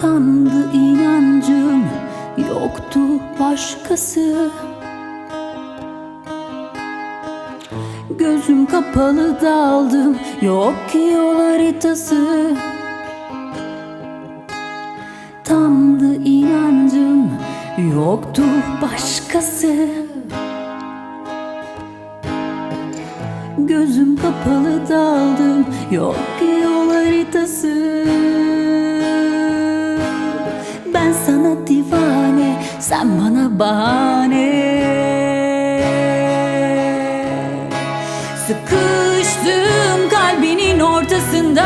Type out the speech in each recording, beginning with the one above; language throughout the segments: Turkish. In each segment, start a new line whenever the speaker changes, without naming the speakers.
Tandı inancım yoktu başkası. Gözüm kapalı daldım yok ki yol haritası. Tamdı inancım yoktu başkası. Gözüm kapalı daldım yok ki yol haritası Ben sana divane sen bana bahane. Sıkıştım kalbinin ortasında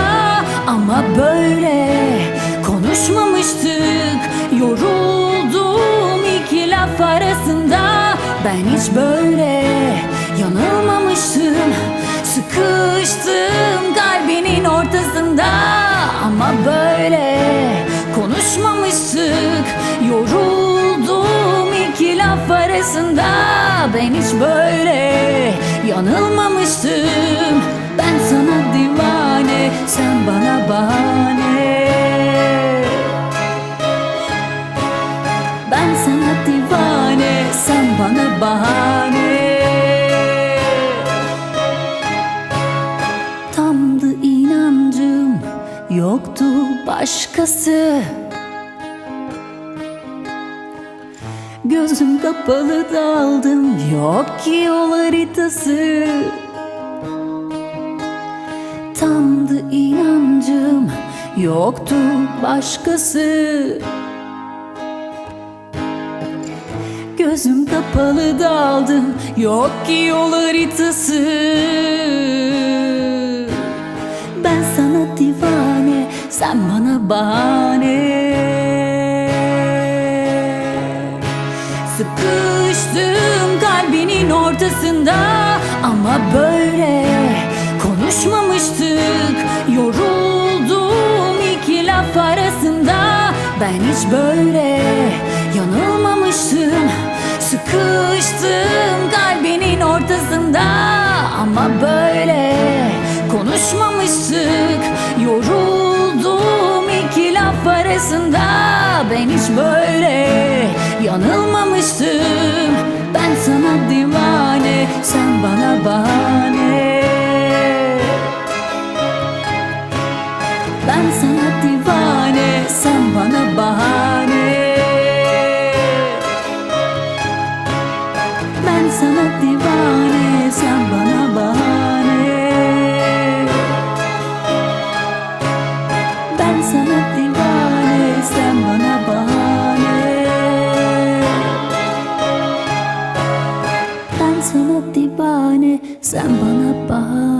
ama böyle konuşmamıştık. Yoruldum iki laf arasında ben hiç böyle yanılmamıştım. Sıkıştım kalbinin ortasında laf arasında ben hiç böyle yanılmamıştım. Ben sana divane sen bana bahane. Ben sana divane sen bana bahane. Tamdı inancım yoktu başkası Gözüm kapalı daldım yok ki yol haritası. Tamdı inancım yoktu başkası. Gözüm kapalı daldım yok ki yol haritası. Ben sana divane sen bana bahane Sıkıştım kalbinin ortasında ama böyle konuşmamıştık. Yoruldum iki laf arasında ben hiç böyle yanılmamıştım. Sıkıştım kalbinin ortasında ama böyle konuşmamıştık. Yoruldum iki laf arasında ben hiç böyle yanılmamıştım Ben sana divane sen bana bahane. Ben sana divane sen bana bahane. Ben sana divane sen bana